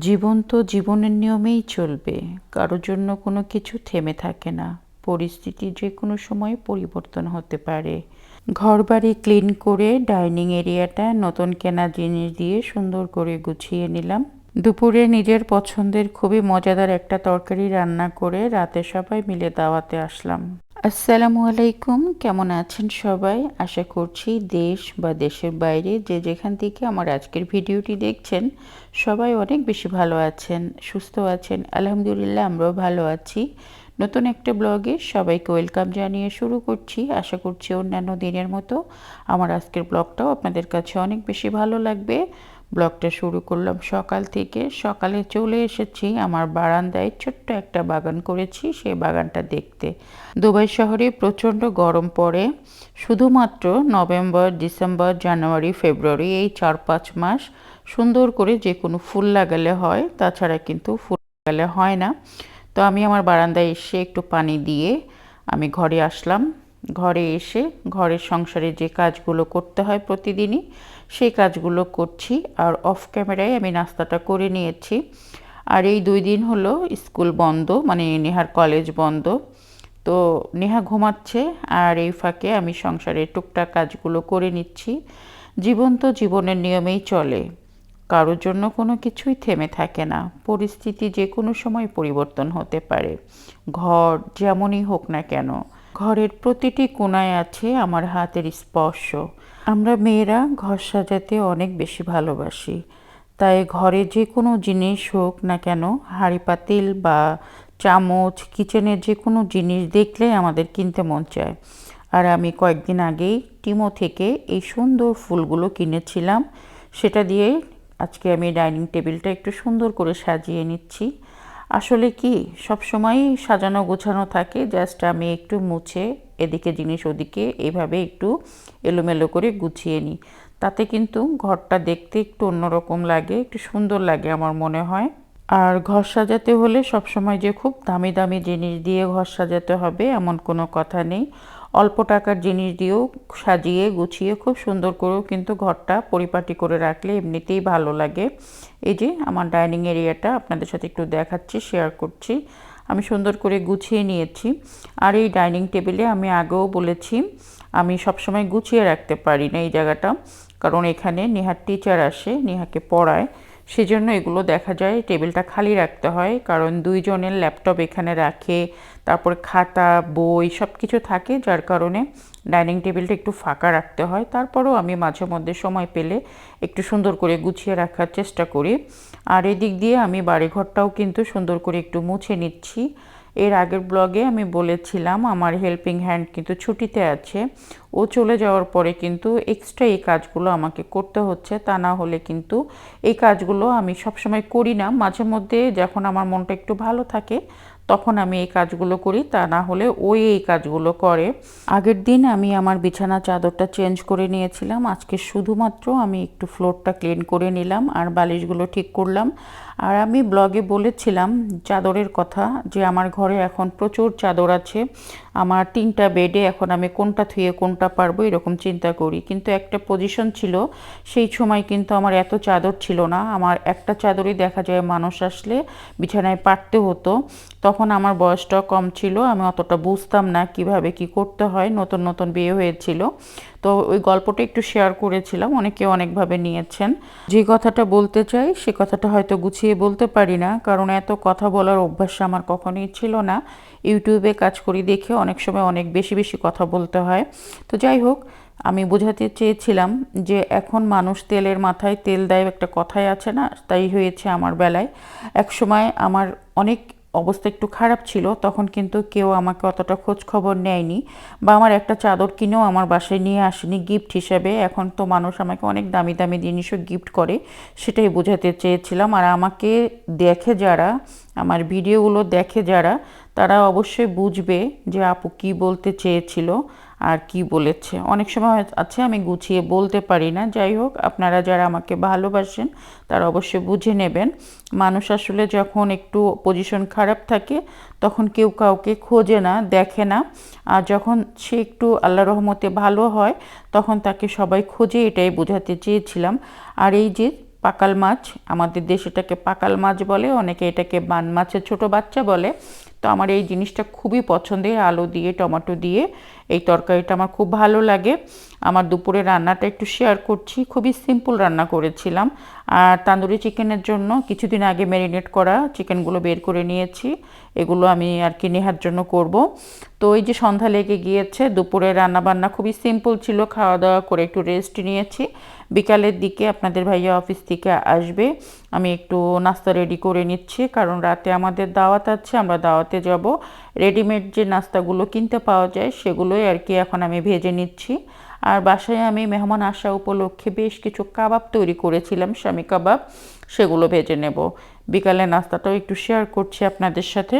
জীবন তো জীবনের নিয়মেই চলবে। কারোর জন্য কোনো কিছু থেমে থাকে না। পরিস্থিতি যে কোনো সময় পরিবর্তন হতে পারে। ঘরবাড়ি ক্লিন করে ডাইনিং এরিয়াটা নতুন কেনা জিনিস দিয়ে সুন্দর করে গুছিয়ে নিলাম। দুপুরে নিজের পছন্দের খুবই মজাদার একটা তরকারি রান্না করে রাতে সবাই মিলে দাওয়াতে আসলাম। আসসালামু আলাইকুম, কেমন আছেন সবাই? আশা করছি দেশ বা দেশের বাইরে যে যেখান থেকে আমার আজকের ভিডিওটি দেখছেন, সবাই অনেক বেশি ভালো আছেন, সুস্থ আছেন। আলহামদুলিল্লাহ, আমরাও ভালো আছি। নতুন একটা ব্লগে সবাইকে ওয়েলকাম জানিয়ে শুরু করছি। আশা করছি অন্যান্য দিনের মতো আমার আজকের ব্লগটাও আপনাদের কাছে অনেক বেশি ভালো লাগবে। ব্লগটা শুরু করলাম সকাল থেকে। সকালে চলে এসেছি, আমার বারান্দায় ছোট্ট একটা বাগান করেছি, সেই বাগানটা দেখতে। দুবাই শহরে প্রচণ্ড গরম পড়ে। শুধুমাত্র নভেম্বর, ডিসেম্বর, জানুয়ারি, ফেব্রুয়ারি এই চার পাঁচ মাস সুন্দর করে যে কোনো ফুল লাগালে হয়, তাছাড়া কিন্তু ফুল লাগালে হয় না। তো আমি আমার বারান্দায় এসে একটু পানি দিয়ে আমি ঘরে আসলাম। ঘরে এসে ঘরের সংসারে যে কাজগুলো করতে হয় প্রতিদিনই, সেই কাজগুলো করছি আর অফ ক্যামেরায় আমি নাস্তাটা করে নিয়েছি। আর এই দুই দিন হলো স্কুল বন্ধ মানে নেহার কলেজ বন্ধ। তো নেহা ঘুমাচ্ছে আর এই ফাঁকে আমি সংসারের টুকটাক কাজগুলো করে নিচ্ছি। জীবন তো জীবনের নিয়মেই চলে, কারোর জন্য কোনো কিছুই থেমে থাকে না। পরিস্থিতি যে কোনো সময় পরিবর্তন হতে পারে, ঘর যেমনই হোক না কেন। ঘরের প্রতিটি কোনায় আছে আমার হাতের স্পর্শ। আমরা মেয়েরা ঘর সাজাতে অনেক বেশি ভালোবাসি। তাই ঘরে যে কোনো জিনিস হোক না কেন, হাঁড়ি পাতিল বা চামচ, কিচেনের যে কোনো জিনিস দেখলে আমাদের কিনতে মন চায়। আর আমি কয়েকদিন আগেই টিমো থেকে এই সুন্দর ফুলগুলো কিনেছিলাম। সেটা দিয়ে আজকে আমি ডাইনিং টেবিলটা একটু সুন্দর করে সাজিয়ে নিচ্ছি। আসলে কি, সব সময় সাজানো গোছানো থাকে জাস্ট আমি একটু মুছে এদিকে জিনিস ওদিকে এভাবে একটু এলোমেলো করে গুছিয়ে নিই। তাতে কিন্তু ঘরটা দেখতে একটু অন্যরকম লাগে, একটু সুন্দর লাগে আমার মনে হয়। আর ঘর সাজাতে হলে সবসময় যে খুব দামি দামি জিনিস দিয়ে ঘর সাজাতে হবে এমন কোনো কথা নেই। অল্প টাকার জিনিস দিয়েও সাজিয়ে, গুছিয়ে, খুব সুন্দর করেও কিন্তু ঘরটা পরিপাটি করে রাখলে এমনিতেই ভালো লাগে। এই যে আমার ডাইনিং এরিয়াটা আপনাদের সাথে একটু দেখাচ্ছি, শেয়ার করছি। আমি সুন্দর করে গুছিয়ে নিয়েছি। আর এই ডাইনিং টেবিলে আমি আগেও বলেছি, আমি সবসময় গুছিয়ে রাখতে পারি না এই জায়গাটা। কারণ এখানে নেহার টিচার আসে, নেহাকে পড়ায়। সেজন্য এগুলো দেখা যায়। টেবিলটা খালি রাখতে হয়, কারণ দুইজনের ল্যাপটপ এখানে রাখে, তারপর খাতা, বই সব কিছু থাকে, যার কারণে ডাইনিং টেবিলটা একটু ফাঁকা রাখতে হয়। তারপরও আমি মাঝে মধ্যে সময় পেলে একটু সুন্দর করে গুছিয়ে রাখার চেষ্টা করি। আর এদিক দিয়ে আমি বাড়িঘরটাও কিন্তু সুন্দর করে একটু মুছে নিচ্ছি। এর আগের ব্লগে আমি বলেছিলাম, আমার হেল্পিং হ্যান্ড কিন্তু ছুটিতে আছে। ও চলে যাওয়ার পরে কিন্তু এক্সট্রা এই কাজগুলো আমাকে করতে হচ্ছে। তা না হলে কিন্তু এই কাজগুলো আমি সবসময় করি না। মাঝে মধ্যে যখন আমার মনটা একটু ভালো থাকে তখন আমি এই কাজগুলো করি, তা না হলে ওই এই কাজগুলো করে। আগের দিন আমি আমার বিছানা চাদরটা চেঞ্জ করে নিয়েছিলাম। আজকে শুধুমাত্র আমি একটু ফ্লোরটা ক্লিন করে নিলাম আর বালিশগুলো ঠিক করলাম। আর আমি ব্লগে বলেছিলাম চাদরের কথা যে আমার ঘরে এখন প্রচুর চাদর আছে। আমার তিনটা বেডে এখন আমি কোনটা থুয়ে কোনটা পারব এরকম চিন্তা করি। কিন্তু একটা পজিশন ছিল, সেই সময় কিন্তু আমার এত চাদর ছিল না। আমার একটা চাদরই দেখা যায় মানুষ আসলে বিছানায় পারতে হতো। তখন আমার বয়সটা কম ছিল, আমি অতটা বুঝতাম না কীভাবে কি করতে হয়। নতুন নতুন বিয়ে হয়েছিল। তো ওই গল্পটা একটু শেয়ার করেছিলাম, অনেকে অনেকভাবে নিয়েছেন। যে কথাটা বলতে চাই, সে কথাটা হয়তো গুছিয়ে বলতে পারি না, কারণ এত কথা বলার অভ্যাস আমার কখনোই ছিল না। ইউটিউবে কাজ করি দেখে অনেক সময় অনেক বেশি বেশি কথা বলতে হয়। তো যাই হোক, আমি বোঝাতে চেয়েছিলাম যে এখন মানুষ তেলের মাথায় তেল দেয় একটা কথাই আছে না, তাই হয়েছে আমার বেলায়। এক সময় আমার অনেক অবস্থা একটু খারাপ ছিল, তখন কিন্তু কেউ আমাকে অতটা খোঁজ খবর নেয়নি বা আমার একটা চাদর কিনেও আমার বাসায় নিয়ে আসেনি গিফট হিসাবে। এখন তো মানুষ আমাকে অনেক দামি দামি জিনিসও গিফট করে, সেটাই বোঝাতে চেয়েছিলাম। আর আমাকে দেখে যারা, আমার ভিডিওগুলো দেখে যারা, তারা অবশ্যই বুঝবে যে আপু কি বলতে চেয়েছিল। আর কি বলেছে। অনেক সময় আছে, আমি গুছিয়ে বলতে পারি না। যাই হোক, আপনারা যারা আমাকে ভালোবাসেন, তারা অবশ্যই বুঝে নেবেন। মানুষ আসলে যখন একটু পজিশন খারাপ থাকে, তখন কেউ কাউকে খোঁজে না, দেখে না। আর যখন সে একটু আল্লাহ রহমতে ভালো হয়, তখন তাকে সবাই খোঁজে, এটাই বোঝাতে চেয়েছিলাম। আর এই যে পাকাল মাছ, আমাদের দেশে এটাকে পাকাল মাছ বলে, অনেকে এটাকে বান মাছের ছোট বাচ্চা বলে। তো আমার এই জিনিসটা খুবই পছন্দের, আলু দিয়ে, টমেটো দিয়ে। এই তরকারিটা আমার খুব ভালো লাগে। আমার দুপুরে রান্নাটা একটু শেয়ার করছি। খুবই সিম্পল রান্না করেছিলাম। আর তান্দুরি চিকেনের জন্য কিছুদিন আগে ম্যারিনেট করা চিকেনগুলো বের করে নিয়েছি। এগুলো আমি আর কি নেহার জন্য করব। তো এই যে সন্ধ্যা লেগে গিয়েছে, দুপুরে রান্না বান্না খুবই সিম্পল ছিল। খাওয়া দাওয়া করে একটু রেস্ট নিয়েছি। বিকালের দিকে আপনাদের ভাইয়া অফিস থেকে আসবে। আমি একটু নাস্তা রেডি করে নিচ্ছি। কারণ রাতে আমাদের দাওয়াত আছে, আমরা দাওয়াতে যাব। রেডিমেড যে নাস্তাগুলো কিনতে পাওয়া যায় সেগুলোই আর কি এখন আমি ভেজে নিচ্ছি। আর বাসায় আমি মেহমান আসা উপলক্ষে বেশ কিছু কাবাব তৈরি করেছিলাম, স্বামী কাবাব। সেগুলো ভেজে নেব। বিকালে নাস্তাটাও একটু শেয়ার করছি আপনাদের সাথে।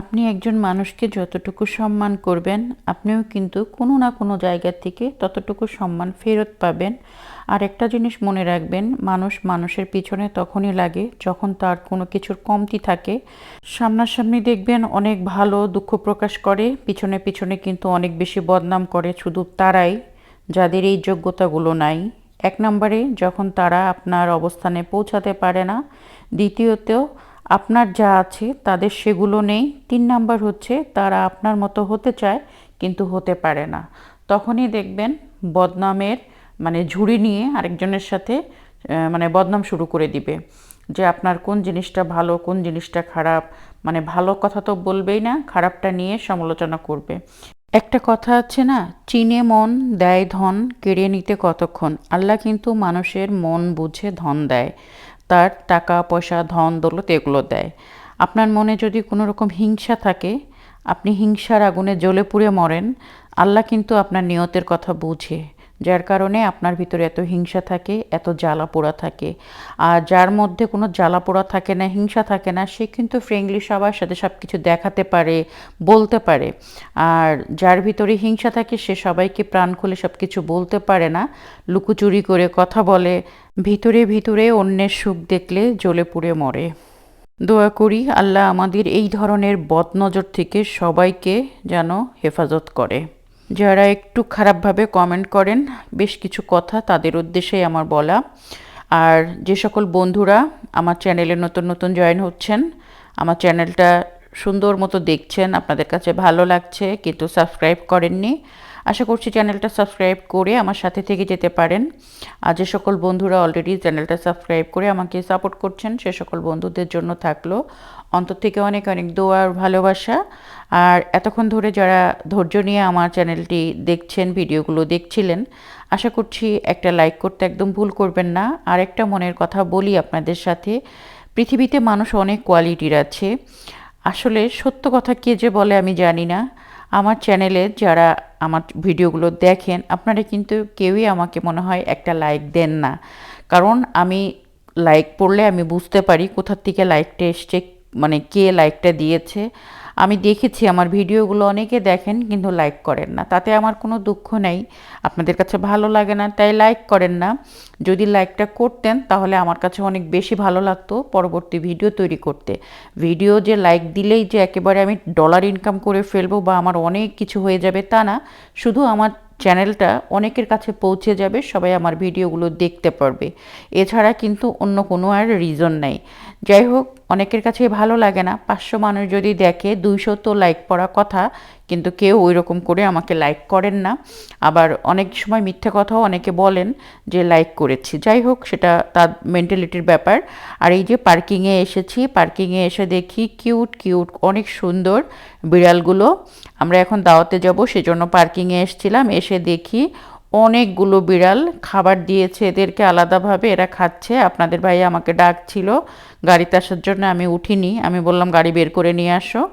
আপনি একজন মানুষকে যতটুকু সম্মান করবেন, আপনিও কিন্তু কোনো না কোনো জায়গা থেকে ততটুকু সম্মান ফেরত পাবেন। আর একটা জিনিস মনে রাখবেন, মানুষ মানুষের পিছনে তখনই লাগে যখন তার কোনো কিছুর কমতি থাকে। সামনাসামনি দেখবেন অনেক ভালো দুঃখ প্রকাশ করে, পিছনে পিছনে কিন্তু অনেক বেশি বদনাম করে শুধু তারাই, যাদের এই যোগ্যতাগুলো নাই। এক নম্বরে, যখন তারা আপনার অবস্থানে পৌঁছাতে পারে না। দ্বিতীয়ত আপনার যা আছে তাদের সেগুলো নেই। তিন নাম্বার হচ্ছে, তারা আপনার মতো হতে চায়, কিন্তু হতে পারে না। তখনই দেখবেন বদনামের মানে ঝুড়ি নিয়ে আরেকজনের সাথে মানে বদনাম শুরু করে দিবে। যে আপনার কোন জিনিসটা ভালো, কোন জিনিসটা খারাপ মানে ভালো কথা তো বলবেই না, খারাপটা নিয়ে সমালোচনা করবে। একটা কথা আছে না, চিনে মন, দেয় ধন, কেড়ে নিতে কতক্ষণ? আল্লাহ কিন্তু মানুষের মন বুঝে ধন দেয়। তার টাকা, পয়সা, ধন, দৌলত এগুলো দেয়। আপনার মনে যদি কোনো রকম হিংসা থাকে, আপনি হিংসার আগুনে জ্বলে পুড়ে মরেন, আল্লাহ কিন্তু আপনার নিয়তের কথা বুঝে। যার কারণে আপনার ভিতরে এত হিংসা থাকে, এত জ্বালা পোড়া থাকে। আর যার মধ্যে কোনো জ্বালা পোড়া থাকে না, হিংসা থাকে না, সে কিন্তু ফ্রেন্ডলি সবার সাথে সব কিছু দেখাতে পারে, বলতে পারে। আর যার ভিতরে হিংসা থাকে, সে সবাইকে প্রাণ খুলে সব কিছু বলতে পারে না, লুকোচুরি করে কথা বলে। ভিতরে ভিতরে অন্যের সুখ দেখলে জ্বলে পুড়ে মরে। দোয়া করি আল্লাহ আমাদের এই ধরনের বদনজর থেকে সবাইকে যেন হেফাজত করে। যারা একটু খারাপভাবে কমেন্ট করেন, বেশ কিছু কথা তাদের উদ্দেশ্যেই আমার বলা। আর যে সকল বন্ধুরা আমার চ্যানেলে নতুন নতুন জয়েন হচ্ছেন, আমার চ্যানেলটা সুন্দর মতো দেখছেন, আপনাদের কাছে ভালো লাগছে, কিন্তু সাবস্ক্রাইব করেননি, আশা করছি চ্যানেলটা সাবস্ক্রাইব করে আমার সাথে থেকে যেতে পারেন। আর যে সকল বন্ধুরা অলরেডি চ্যানেলটা সাবস্ক্রাইব করে আমাকে সাপোর্ট করছেন, সে সকল বন্ধুদের জন্য থাকল। অন্তর থেকে অনেক অনেক দোয়ার ভালোবাসা। আর এতক্ষণ ধরে যারা ধৈর্য নিয়ে আমার চ্যানেলটি দেখছেন, ভিডিওগুলো দেখছিলেন, আশা করছি একটা লাইক করতে একদম ভুল করবেন না। আর একটা মনের কথা বলি আপনাদের সাথে, পৃথিবীতে মানুষ অনেক কোয়ালিটির আছে। আসলে সত্য কথা কে যে বলে আমি জানি না। আমার চ্যানেলে যারা আমার ভিডিওগুলো দেখেন, আপনারা কিন্তু কেউই আমাকে মনে হয় একটা লাইক দেন না। কারণ আমি লাইক পড়লে আমি বুঝতে পারি কোথার থেকে লাইকটা এসছে মানে কে লাইকটা দিয়েছে। আমি দেখেছি, আমার ভিডিওগুলো অনেকে দেখেন কিন্তু লাইক করেন না। তাতে আমার কোনো দুঃখ নেই। আপনাদের কাছে ভালো লাগে না, তাই লাইক করেন না। যদি লাইকটা করতেন, তাহলে আমার কাছে অনেক বেশি ভালো লাগতো পরবর্তী ভিডিও তৈরি করতে। ভিডিও যে লাইক দিলেই যে একেবারে আমি ডলার ইনকাম করে ফেলব বা আমার অনেক কিছু হয়ে যাবে তা না। শুধু আমার চ্যানেলটা অনেকের কাছে পৌঁছে যাবে, সবাই আমার ভিডিওগুলো দেখতে পারবে। এছাড়া কিন্তু অন্য কোনো আর রিজন নাই। যাই হোক অনেকের কাছে ভালো লাগে না। পাঁচশো মানুষ যদি দেখে দুইশো তো লাইক পড়া কথা, কিন্তু কেউ ওই রকম করে আমাকে লাইক করেন না। আবার অনেক সময় মিথ্যে কথাও অনেকে বলেন যে লাইক করেছি। যাই হোক, সেটা তার মেন্টালিটির ব্যাপার। আর এই যে পার্কিংয়ে এসেছি পার্কিংয়ে এসে দেখি কিউট কিউট অনেক সুন্দর বিড়ালগুলো। আমরা এখন দাওয়াতে যাব, সেজন্য পার্কিংয়ে এসেছিলাম। এসে দেখি অনেকগুলো বিড়াল খাবার দিয়েছে, এদেরকে আলাদাভাবে এরা খাচ্ছে। আপনাদের ভাই আমাকে ডাকছিল, গাড়িতে আসার জন্য আমি উঠিনি। আমি বললাম, গাড়ি বের করে নিয়ে আসো।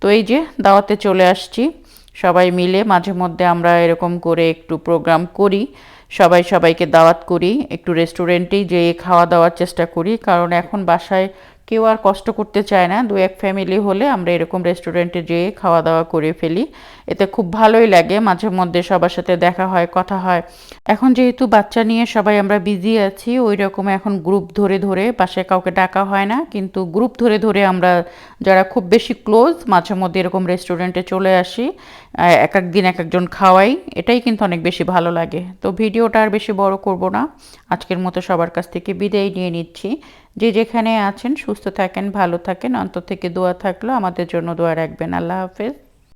তো এই যে, দাওয়াতে চলে আসছি। সবাই মিলে মাঝে মধ্যে আমরা এরকম করে একটু প্রোগ্রাম করি। সবাই সবাইকে দাওয়াত করি, একটু রেস্টুরেন্টেই যেয়ে খাওয়া দাওয়ার চেষ্টা করি। কারণ এখন বাসায় কেউ আর কষ্ট করতে চায় না। দু এক ফ্যামিলি হলে আমরা এরকম রেস্টুরেন্টে যেয়ে খাওয়া দাওয়া করে ফেলি। এতে খুব ভালোই লাগে। মাঝে মধ্যে সবার সাথে দেখা হয়, কথা হয়। এখন যেহেতু বাচ্চা নিয়ে সবাই আমরা বিজি আছি ওই রকম এখন গ্রুপ ধরে ধরে পাশে কাউকে ডাকা হয় না। কিন্তু গ্রুপ ধরে ধরে আমরা যারা খুব বেশি ক্লোজ মাঝে মধ্যে এরকম রেস্টুরেন্টে চলে আসি। এক এক দিন এক একজন খাওয়াই। এটাই কিন্তু অনেক বেশি ভালো লাগে। তো ভিডিওটা আর বেশি বড় করব না। আজকের মতো সবার কাছ থেকে বিদায় নিয়ে নিচ্ছি। যে যেখানে আছেন, সুস্থ থাকেন, ভালো থাকেন, অন্তর থেকে দোয়া থাকল, আমাদের জন্য দোয়া রাখবেন। আল্লাহ হাফেজ।